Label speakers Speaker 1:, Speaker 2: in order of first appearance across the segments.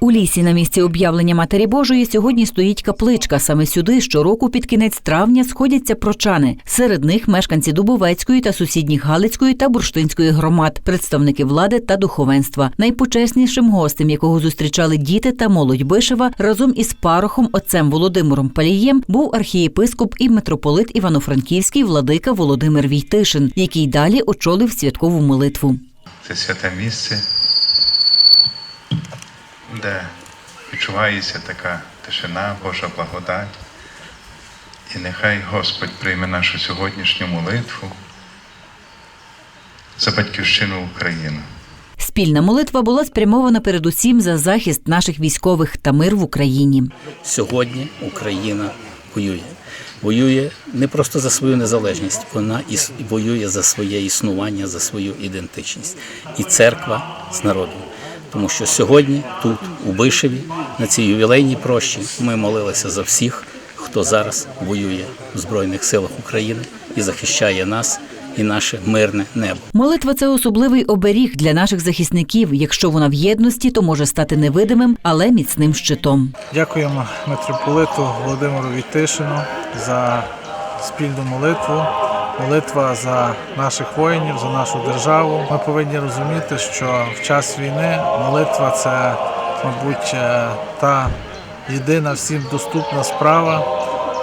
Speaker 1: У лісі на місці об'явлення Матері Божої сьогодні стоїть капличка. Саме сюди щороку під кінець травня сходяться прочани. Серед них мешканці Дубовецької та сусідніх Галицької та Бурштинської громад, представники влади та духовенства. Найпочеснішим гостем, якого зустрічали діти та молодь Бишева, разом із парохом отцем Володимиром Палієм, був архієпископ і митрополит Івано-Франківський владика Володимир Війтишин, який далі очолив святкову молитву.
Speaker 2: Це святе місце, де відчувається така тишина, Божа благодать. І нехай Господь прийме нашу сьогоднішню молитву за батьківщину України.
Speaker 1: Спільна молитва була спрямована передусім за захист наших військових та мир в Україні.
Speaker 3: Сьогодні Україна воює. Воює не просто за свою незалежність, вона іс- воює за своє існування, за свою ідентичність. І церква з народом. Тому що сьогодні, тут, у Бишеві, на цій ювілейній прощі, ми молилися за всіх, хто зараз воює в Збройних силах України і захищає нас і наше мирне небо.
Speaker 1: Молитва це особливий оберіг для наших захисників. Якщо вона в єдності, то може стати невидимим, але міцним щитом.
Speaker 4: Дякуємо митрополиту Володимиру Війтишину за спільну молитву. Молитва за наших воїнів, за нашу державу. Ми повинні розуміти, що в час війни молитва це, мабуть, е, та єдина всім доступна справа,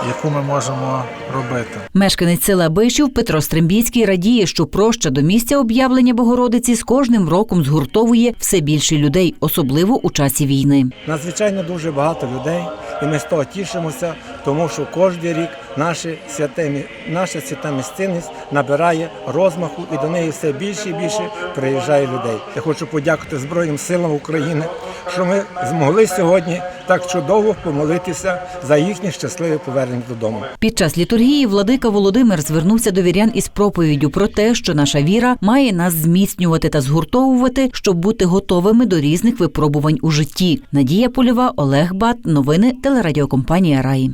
Speaker 4: яку ми можемо робити.
Speaker 1: Мешканець села Бишів Петро Стрембійський радіє, що проща до місця об'явлення Богородиці з кожним роком згуртовує все більше людей, особливо у часі війни.
Speaker 5: Надзвичайно дуже багато людей, і ми з того тішимося, тому що кожен рік наші святе, наша свята місцинність набирає розмаху і до неї все більше і більше приїжджає людей. Я хочу подякувати Збройним силам України, що ми змогли сьогодні так чудово помолитися за їхнє щасливе повернення додому.
Speaker 1: Під час літургії владика Володимир звернувся до вірян із проповіддю про те, що наша віра має нас зміцнювати та згуртовувати, щоб бути готовими до різних випробувань у житті. Надія Польова, Олег Бат. Новини телерадіокомпанія Раї.